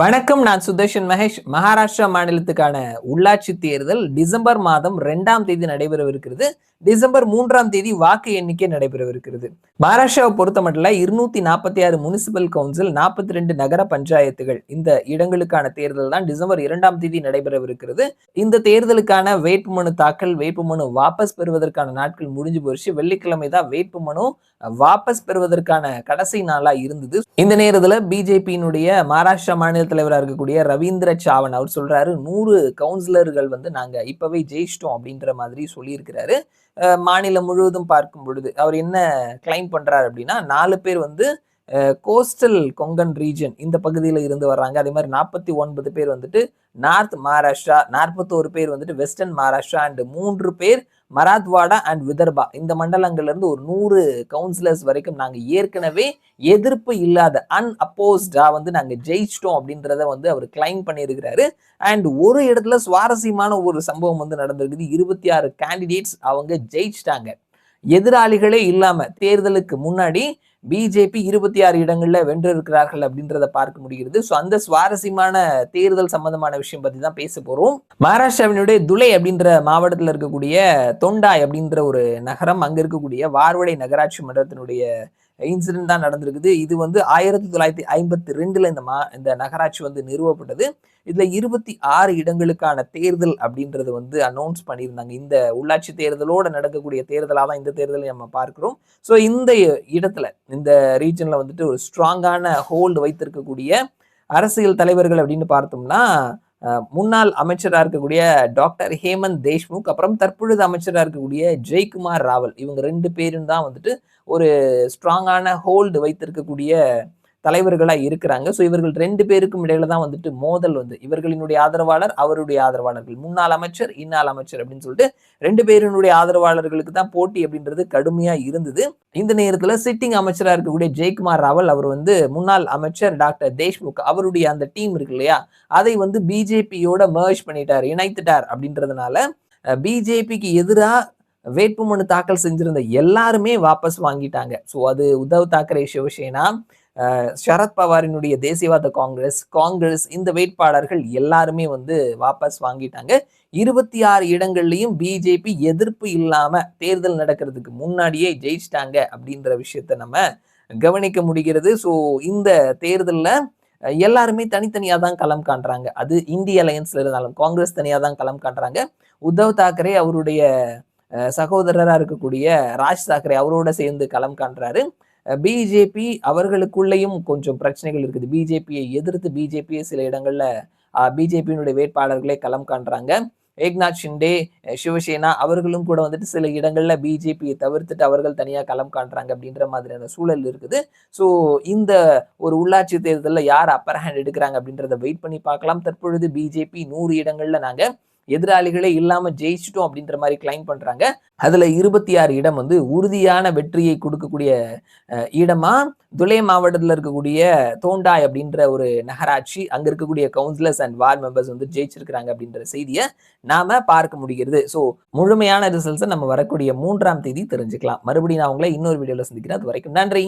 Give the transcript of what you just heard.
வணக்கம் நான் சுதர்ஷன் மகேஷ். மகாராஷ்டிரா மாநிலத்துக்கான உள்ளாட்சி தேர்தல் டிசம்பர் மாதம் ரெண்டாம் தேதி நடைபெறவிருக்கிறது. டிசம்பர் மூன்றாம் தேதி வாக்கு எண்ணிக்கை நடைபெறவிருக்கிறது. மகாராஷ்டிராவை பொறுத்த மட்டும் இருநூத்தி நாற்பத்தி ஆறு முனிசிபல் கவுன்சில் நாற்பத்தி ரெண்டு நகர பஞ்சாயத்துகள் இந்த இடங்களுக்கான தேர்தல் தான் டிசம்பர் இரண்டாம் தேதி நடைபெறவிருக்கிறது. இந்த தேர்தலுக்கான வேட்புமனு தாக்கல் வேட்புமனு வாபஸ் பெறுவதற்கான நாட்கள் முடிஞ்சு போயிடுச்சு வெள்ளிக்கிழமை தான் வேட்புமனு வாபஸ் பெறுவதற்கான கடைசி நாளா இருந்தது. இந்த நேரத்துல பிஜேபியினுடைய மகாராஷ்டிரா மாநில தலைவராக இருக்கக்கூடிய ரவீந்திர சாவன் அவர் சொல்றாரு நூறு கவுன்சிலர்கள் வந்து நாங்க இப்பவே ஜெயிச்சிட்டோம் அப்படின்ற மாதிரி சொல்லியிருக்கிறாரு. மாநிலம் முழுவதும் பார்க்கும் பொழுது அவர் என்ன கிளைம் பண்றாரு அப்படின்னா நாலு பேர் வந்து கோஸ்டல் கொங்கன் ரீஜன் இந்த பகுதியில் இருந்து வர்றாங்க. அதே மாதிரி நாற்பத்தி ஒன்பது பேர் வந்துட்டு நார்த் மகாராஷ்டிரா நாற்பத்தோரு பேர் வந்துட்டு வெஸ்டர்ன் மகாராஷ்டிரா அண்ட் மூன்று பேர் மராத்வாடா அண்ட் விதர்பா. இந்த மண்டலங்கள்ல இருந்து ஒரு நூறு கவுன்சிலர்ஸ் வரைக்கும் நாங்க ஏற்கனவே எதிர்ப்பு இல்லாத அன்அப்போஸ்டா வந்து நாங்க ஜெயிச்சிட்டோம் அப்படின்றத வந்து அவர் கிளைம் பண்ணியிருக்கிறாரு. அண்ட் ஒரு இடத்துல சுவாரஸ்யமான ஒரு சம்பவம் வந்து நடந்திருக்குது. இருபத்தி ஆறு கேண்டிடேட்ஸ் அவங்க ஜெயிச்சிட்டாங்க. எதிராளிகளே இல்லாம தேர்தலுக்கு முன்னாடி பிஜேபி இருபத்தி ஆறு இடங்கள்ல வென்றிருக்கிறார்கள் அப்படின்றத பார்க்க முடிகிறது. ஸோ அந்த சுவாரஸ்யமான தேர்தல் சம்பந்தமான விஷயம் பத்தி தான் பேச போறோம். மகாராஷ்டிராவினுடைய துலை அப்படின்ற மாவட்டத்தில் இருக்கக்கூடிய தொண்டாய் அப்படின்ற ஒரு நகரம் அங்க இருக்கக்கூடிய வார்வடை நகராட்சி மன்றத்தினுடைய இன்சிடென்ட் தான் நடந்திருக்குது. இது வந்து ஆயிரத்தி தொள்ளாயிரத்தி ஐம்பத்தி ரெண்டுல இந்த மா இந்த நகராட்சி வந்து நிறுவப்பட்டது. இதுல இருபத்தி ஆறு இடங்களுக்கான தேர்தல் அப்படின்றது வந்து அனௌன்ஸ் பண்ணியிருந்தாங்க. இந்த உள்ளாட்சி தேர்தலோட நடக்கக்கூடிய தேர்தலாக தான் இந்த தேர்தலை நம்ம பார்க்கிறோம். ஸோ இந்த இடத்துல இந்த ரீஜன்ல வந்துட்டு ஒரு ஸ்ட்ராங்கான ஹோல்டு வைத்திருக்கக்கூடிய அரசியல் தலைவர்கள் அப்படின்னு பார்த்தோம்னா முன்னாள் அமைச்சராக இருக்கக்கூடிய டாக்டர் ஹேமந்த் தேஷ்முக் அப்புறம் தற்பொழுது அமைச்சராக இருக்கக்கூடிய ஜெய்குமார் ராவல் இவங்க ரெண்டு பேரும் தான் வந்துட்டு ஒரு ஸ்ட்ராங்கான ஹோல்டு வைத்திருக்கக்கூடிய தலைவர்களாக இருக்கிறாங்க. ஸோ இவர்கள் ரெண்டு பேருக்கும் இடையில தான் வந்துட்டு மோதல் வந்து. இவர்களினுடைய ஆதரவாளர் அவருடைய ஆதரவாளர்கள். முன்னாள் அமைச்சர் இன்னாள் அமைச்சர் அப்படின்னு சொல்லிட்டு ரெண்டு பேரினுடைய ஆதரவாளர்களுக்கு தான் போட்டி அப்படின்றது கடுமையா இருந்தது. இந்த நேரத்துல சிட்டிங் அமைச்சராக இருக்கக்கூடிய ஜெயக்குமார் ராவல் அவர் வந்து முன்னாள் அமைச்சர் டாக்டர் தேஷ்முக் அவருடைய அந்த டீம் இருக்கு இல்லையா? அதை வந்து பிஜேபியோட மர்ஜ் பண்ணிட்டார் இணைத்துட்டார் அப்படின்றதுனால பிஜேபிக்கு எதிராக வேட்புமனு தாக்கல் செஞ்சிருந்த எல்லாருமே வாபஸ் வாங்கிட்டாங்க. ஸோ அது உத்தவ் தாக்கரே சிவசேனா சரத் பவாரினுடைய தேசியவாத காங்கிரஸ் காங்கிரஸ் இந்த வேட்பாளர்கள் எல்லாருமே வந்து வாபஸ் வாங்கிட்டாங்க. இருபத்தி ஆறு இடங்கள்லையும் பிஜேபி எதிர்ப்பு இல்லாம தேர்தல் நடக்கிறதுக்கு முன்னாடியே ஜெயிச்சிட்டாங்க அப்படின்ற விஷயத்த நம்ம கவனிக்க முடிகிறது. ஸோ இந்த தேர்தலில் எல்லாருமே தனித்தனியாக தான் களம் காண்றாங்க. அது இந்திய அலையன்ஸ்ல இருந்தாலும் காங்கிரஸ் தனியாக தான் களம் காண்றாங்க. உத்தவ் தாக்கரே அவருடைய சகோதரராக இருக்கக்கூடிய ராஜ் தாக்கரே அவரோட சேர்ந்து களம் காண்றாரு. பிஜேபி அவர்களுக்குள்ளேயும் கொஞ்சம் பிரச்சனைகள் இருக்குது. பிஜேபியை எதிர்த்து பிஜேபியை சில இடங்களில் பிஜேபியினுடைய வேட்பாளர்களே களம் காண்றாங்க. ஏக்நாத் ஷிண்டே சிவசேனா அவர்களும் கூட வந்துட்டு சில இடங்களில் பிஜேபியை தவிர்த்துட்டு அவர்கள் தனியாக களம் காண்றாங்க அப்படின்ற மாதிரியான சூழல் இருக்குது. ஸோ இந்த ஒரு உள்ளாட்சி தேர்தலில் யார் அப்பர் ஹேண்ட் எடுக்கிறாங்க அப்படின்றத வெயிட் பண்ணி பார்க்கலாம். தற்பொழுது பிஜேபி நூறு இடங்களில் நாங்கள் எதிராளிகளே இல்லாமல் ஜெயிச்சிட்டோம் அப்படின்ற மாதிரி கிளைம் பண்றாங்க. அதுல இருபத்தி ஆறு இடம் வந்து உறுதியான வெற்றியை கொடுக்கக்கூடிய இடமா? துலே மாவட்டத்தில் இருக்கக்கூடிய தோண்டாய் அப்படின்ற ஒரு நகராட்சி அங்கே இருக்கக்கூடிய கவுன்சிலர்ஸ் அண்ட் வார்டு மெம்பர்ஸ் வந்து ஜெயிச்சிருக்கிறாங்க அப்படின்ற செய்தியை நாம பார்க்க முடிகிறது. ஸோ முழுமையான ரிசல்ட்ஸை நம்ம வரக்கூடிய மூன்றாம் தேதி தெரிஞ்சுக்கலாம். மறுபடியும் நான் உங்களை இன்னொரு வீடியோவில் சந்திக்கிறேன். அது வரைக்கும் நன்றி.